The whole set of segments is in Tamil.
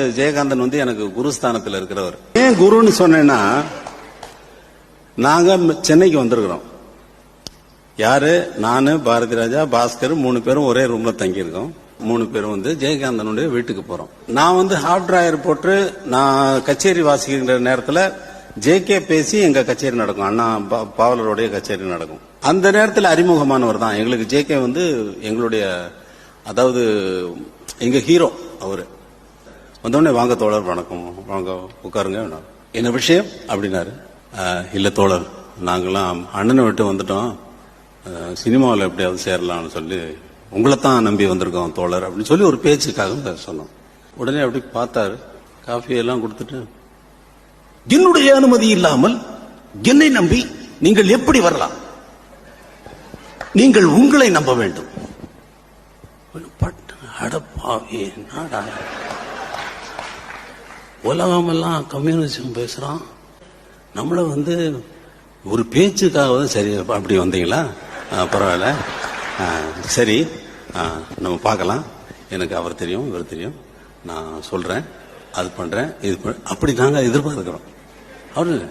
ஜெயகாந்தன் வந்து எனக்கு குருஸ்தானத்தில் இருக்கிறவர். ஏன் குருன்னு சொன்னேன்னா நாங்க சென்னைக்கு வந்திருக்கிறோம். யாரு? நானு பாரதி ராஜா பாஸ்கர் மூணு பேரும் ஒரே ரூம்ல தங்கியிருக்கோம். மூணு பேரும் வந்து ஜெயகாந்தனுடைய வீட்டுக்கு போறோம். நான் வந்து ஹாஃப் டிராயர் போட்டு நான் கச்சேரி வாசிக்கின்ற நேரத்துல ஜேகே பேசி எங்க கச்சேரி நடக்கும். அண்ணா பா- பாவலருடைய கச்சேரி நடக்கும். அந்த நேரத்தில் அறிமுகமானவர் தான். எங்களுக்கு ஜேகே வந்து எங்களுடைய அதாவது எங்க ஹீரோ அவரு. வந்தோடனே வாங்க தோழர் வணக்கம். வாங்க உட்காருங்க. என்ன விஷயம்? அப்படின்னாரு. இல்லை இல்ல தோழர் நாங்களாம் அண்ணனை விட்டு வந்துட்டோம். சினிமாவில் எப்படியாவது சேரலாம்னு சொல்லி உங்களை தான் நம்பி வந்திருக்கோம் தோழர் அப்படின்னு சொல்லி ஒரு பேச்சுக்காக சொன்னோம். உடனே அப்படி பார்த்தாரு. காஃபி எல்லாம் கொடுத்துட்டு என்னுடைய அனுமதி இல்லாமல் என்னை நம்பி நீங்கள் எப்படி வரலாம்? நீங்கள் உங்களை நம்ப வேண்டும். அடப்பாவே நாடா? உலகமெல்லாம் கம்யூனிசம் பேசுகிறோம் நம்மள வந்து ஒரு பேச்சுக்காக தான் சரி அப்படி வந்தீங்களா? பரவாயில்ல. சரி. நம்ம பார்க்கலாம். எனக்கு அவர் தெரியும் இவர் தெரியும். நான் சொல்றேன் அது பண்றேன் இது பண்- அப்படி நாங்க எதிர்பார்க்கிறோம். அவரு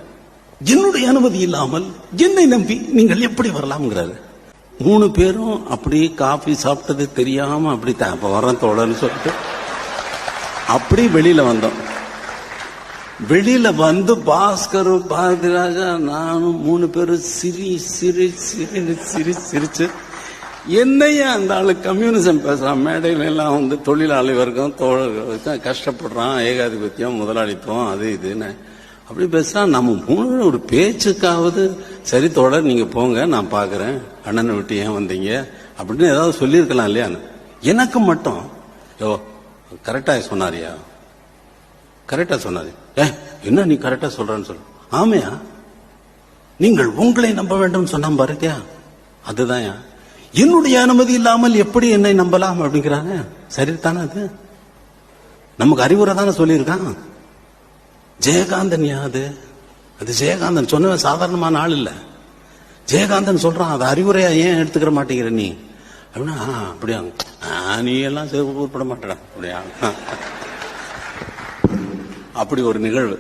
என்னுடைய அனுமதி இல்லாமல் என்னை நம்பி நீங்கள் எப்படி வரலாம்ங்கிறாரு. மூணு பேரும் அப்படி காஃபி சாப்பிட்டது தெரியாம அப்படி தான் அப்ப வரேன் தோழன்னு சொல்லிட்டு அப்படி வெளியில வந்தோம். வெளியில வந்து பாஸ்கரும் பாரதிராஜா நானும் மூணு பேரும் சிரி சிரி சிரி சிரி சிரிச்சு என்னையா அந்த ஆளு கம்யூனிசம் பேசுறான். மேடையில எல்லாம் வந்து தொழிலாளி வர்க்கம் தோழர்கள் கஷ்டப்படுறான் ஏகாதிபத்தியம் முதலாளித்துவம் அது இதுன்னு. அப்படி பேசுறான் நம்ம மூணு ஒரு பேச்சுக்காவது சரி தொடர் நீங்க போங்க நான் பாக்குறேன். அண்ணனை விட்டு ஏன் வந்தீங்க? அப்படின்னு ஏதாவது சொல்லியிருக்கலாம் இல்லையான்னு. எனக்கு மட்டும். யோ கரெக்டாக சொன்னாரியா? கரெக்டா சொன்னாது என்ன நீ கரெக்டா சொல்றன்னு சொல்ற ஆமையா? நீங்கள் உங்களை நம்ப வேண்டும் சொன்ன பாருக்கியா அதுதான் என்னுடைய அனுமதி இல்லாமல் எப்படி என்னை நம்பலாம் அப்படிங்கிறாங்க. சரிதானே அது? நமக்கு அறிவுரை தானே சொல்லியிருக்கான். ஜெயகாந்தன் யாது அது? ஜெயகாந்தன். சொன்னவன் சாதாரணமான ஆள் இல்ல. ஜெயகாந்தன் சொல்றான் அது அறிவுரையா ஏன் எடுத்துக்கிற மாட்டேங்கிற நீ? அப்படின்னா அப்படியா. "ஆ, நீ எல்லாம் உருப்பட மாட்டேடா. அப்படியா? அப்படி ஒரு நிகழ்வு.